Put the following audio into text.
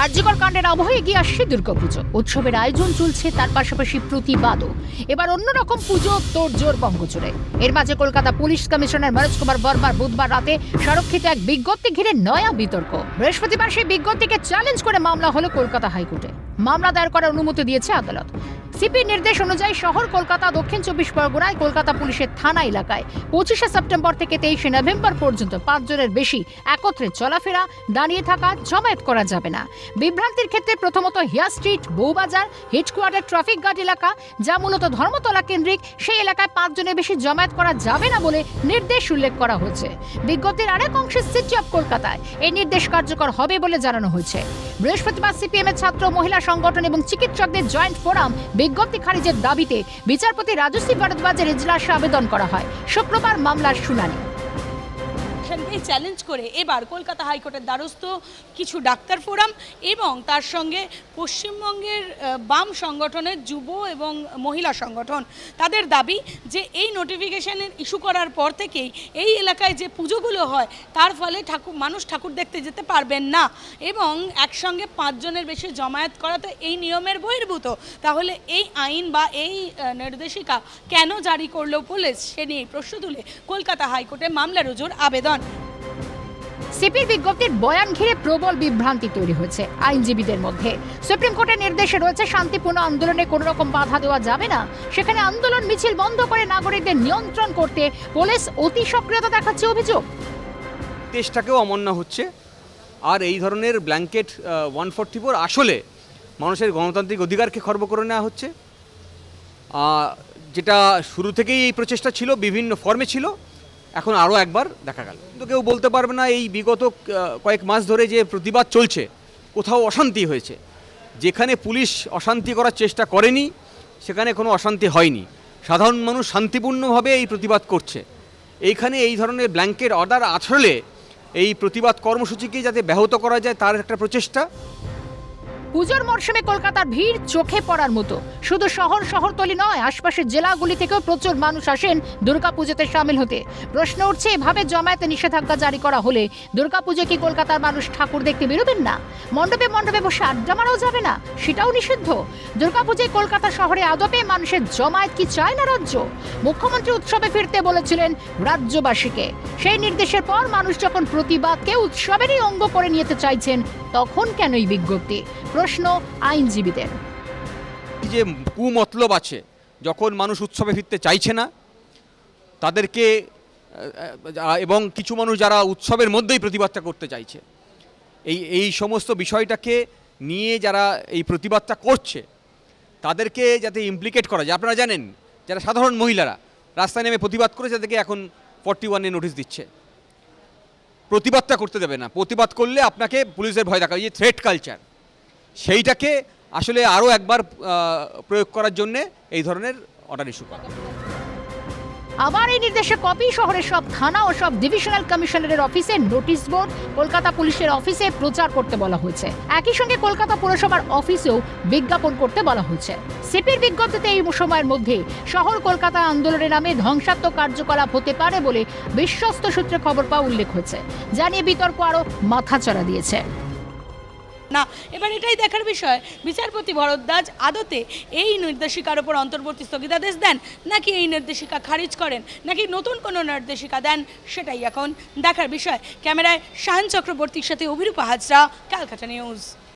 আর্যিকর কাণ্ডের আবহে এগিয়ে আসছে দুর্গাপুজো। উৎসবের আয়োজন চলছে, তার পাশাপাশি প্রতিবাদও। এবার অন্যরকম পুজো, তোড়জোড় বঙ্গজুড়ে। এর মাঝে কলকাতা পুলিশ কমিশনার মনোজ কুমার বর্মার বুধবার রাতে সংরক্ষিত এক বিজ্ঞপ্তি ঘিরে নয়া বিতর্ক। বৃহস্পতিবার সেই বিজ্ঞপ্তিকে চ্যালেঞ্জ করে মামলা হলো কলকাতা হাইকোর্টে। মামলা দায়ের করার অনুমতি দিয়েছে আদালত। সিপির নির্দেশ অনুযায়ী শহর, কলকাতা, দক্ষিণ চব্বিশ পরগনায়, কলকাতা পুলিশের থানা এলাকায়। পঁচিশে সেপ্টেম্বর থেকে তেইশে নভেম্বর পর্যন্ত পাঁচজনের বেশি একত্রে চলাফেরা, দাঁড়িয়ে থাকা, জমায়েত করা যাবে না। বিভ্রান্তির ক্ষেত্রে প্রথমত হিয়া street, Bowbazar, headquarter traffic guard এলাকা, যা মূলত ধর্মতলা কেন্দ্রিক, সেই এলাকায় পাঁচজনের বেশি জমায়েত করা যাবে না বলে নির্দেশ উল্লেখ করা হয়েছে। বিজ্ঞপ্তির আরেক অংশে সিটি অফ কলকাতায় এই নির্দেশ কার্যকর হবে বলে জানানো হয়েছে। বৃহস্পতিবার সিপিএম এর ছাত্র মহিলা সংগঠন এবং চিকিৎসকদের জয়েন্ট ফোরাম বিজ্ঞপ্তি খারিজের দাবিতে বিচারপতি রাজশ্রী ভারদ্বাজের এজলাসে আবেদন করা হয়। শুক্রবার মামলার শুনানি। চ্যালেঞ্জ করে এবার কলকাতা হাইকোর্টের দ্বারস্থ কিছু ডাক্তার ফোরাম এবং তার সঙ্গে পশ্চিমবঙ্গের বাম সংগঠনের যুব এবং মহিলা সংগঠন। তাদের দাবি যে এই নোটিফিকেশনের ইস্যু করার পর থেকেই এই এলাকায় যে পুজোগুলো হয়, তার ফলে ঠাকুর মানুষ ঠাকুর দেখতে যেতে পারবেন না এবং একসঙ্গে পাঁচজনের বেশি জমায়েত করা তো এই নিয়মের বহির্ভূত। তাহলে এই আইন বা এই নির্দেশিকা কেন জারি করল পুলিশ সে নিয়ে প্রশ্ন তুলে কলকাতা হাইকোর্টে মামলা রুজুর আবেদন। সিপির বিজ্ঞপ্তির বয়ান ঘিরে প্রবল বিভ্রান্তি তৈরি হয়েছে আইনজীবীদের মধ্যে। সুপ্রিম কোর্টের নির্দেশে রয়েছে শান্তিপূর্ণ আন্দোলনে কোনো রকম বাধা দেওয়া যাবে না। সেখানে আন্দোলন মিছিল বন্ধ করে নাগরিকদের নিয়ন্ত্রণ করতে পুলিশ অতি সক্রিয়তা দেখাচ্ছে অভিযোগ। দেশটাকেও অমান্য হচ্ছে। আর এই ধরনের ব্ল্যাঙ্কেট ওয়ান ফোরটি ফোর আসলে মানুষের গণতান্ত্রিক অধিকারকে খর্ব করে নেওয়া হচ্ছে। যেটা শুরু থেকেই এই প্রচেষ্টা ছিল, বিভিন্ন ফর্মে ছিল। এখন আরও একবার দেখা গেল। কিন্তু কেউ বলতে পারবে না, এই বিগত কয়েক মাস ধরে যে প্রতিবাদ চলছে, কোথাও অশান্তি হয়েছে। যেখানে পুলিশ অশান্তি করার চেষ্টা করেনি, সেখানে কোনো অশান্তি হয়নি। সাধারণ মানুষ শান্তিপূর্ণভাবে এই প্রতিবাদ করছে। এইখানে এই ধরনের ব্ল্যাঙ্কেট অর্ডার আসলে এই প্রতিবাদ কর্মসূচিকে যাতে ব্যাহত করা যায়, তার একটা প্রচেষ্টা। পুজোর মরশুমে কলকাতার ভিড় চোখে পড়ার মতো। শুধু শহর, শহরতলি নয়, আশপাশের জেলাগুলি থেকেও প্রচুর মানুষ আসেন দুর্গাপুজোতে সামিল হতে। প্রশ্ন উঠছে, এভাবে জমায়েতে নিষেধাজ্ঞা জারি করা হলে দুর্গাপুজো কি কলকাতার মানুষ ঠাকুর দেখতে বেরোবেন না? মণ্ডপে মণ্ডপে বসে আড্ডা মারাও যাবে না? সেটাও নিষিদ্ধ। দুর্গাপুজোয় কলকাতা শহরে আদপে মানুষের জমায়েত কি চায় না রাজ্য? মুখ্যমন্ত্রী উৎসবে ফিরতে বলেছিলেন রাজ্যবাসীকে। সেই নির্দেশের পর মানুষ যখন প্রতিবাদকে উৎসবেরই অঙ্গ করে নিতে চাইছেন, তখন কেন এই বিজ্ঞপ্তি? প্রশ্ন আইনজীবীদের। যে কুমতলব আছে, যখন মানুষ উৎসবে ফিরতে চাইছে না, তাদেরকে এবং কিছু মানুষ যারা উৎসবের মধ্যেই প্রতিবাদটা করতে চাইছে, এই এই সমস্ত বিষয়টাকে নিয়ে যারা এই প্রতিবাদটা করছে, তাদেরকে যাতে ইমপ্লিকেট করা যায়। আপনারা জানেন, যারা সাধারণ মহিলারা, রাস্তায় নেমে প্রতিবাদ করে তাদেরকে এখন ফর্টি ওয়ানে নোটিশ দিচ্ছে। প্রতিবাদটা করতে দেবে না। প্রতিবাদ করলে আপনাকে পুলিশের ভয় দেখা এই যে থ্রেট কালচার সেইটাকে আসলে আরও একবার প্রয়োগ করার জন্যে এই ধরনের অর্ডার ইস্যু করা। আবার এই নির্দেশে কপি শহরের সব থানা ও সব ডিভিশনাল কমিশনারের অফিসে নোটিশ বোর্ড কলকাতা পুলিশের অফিসে প্রচার করতে বলা হয়েছে। একই সঙ্গে কলকাতা পুরসভার অফিসেও বিজ্ঞাপন করতে বলা হয়েছে। সিপির বিজ্ঞপ্তিতে এই সময়ের মধ্যে শহর কলকাতা আন্দোলনের নামে ধ্বংসাত্মক কার্যকলাপ হতে পারে বলে বিশ্বস্ত সূত্রে খবর পাওয়া উল্লেখ হয়েছে। জানিয়ে বিতর্ক আরও মাথাচাড়া দিয়েছে। না, এবার এটাই দেখার বিষয়। বিচারপতি ভরদ্বাজ আদতে এই নির্দেশিকার ওপর অন্তর্বর্তী স্থগিতাদেশ দেন? নাকি এই নির্দেশিকা খারিজ করেন? নাকি নতুন কোনো নির্দেশিকা দেন? সেটাই এখন দেখার বিষয়। ক্যামেরায় শাহান চক্রবর্তীর সাথে অভিরূপা হাজরা, ক্যালকাটা নিউজ।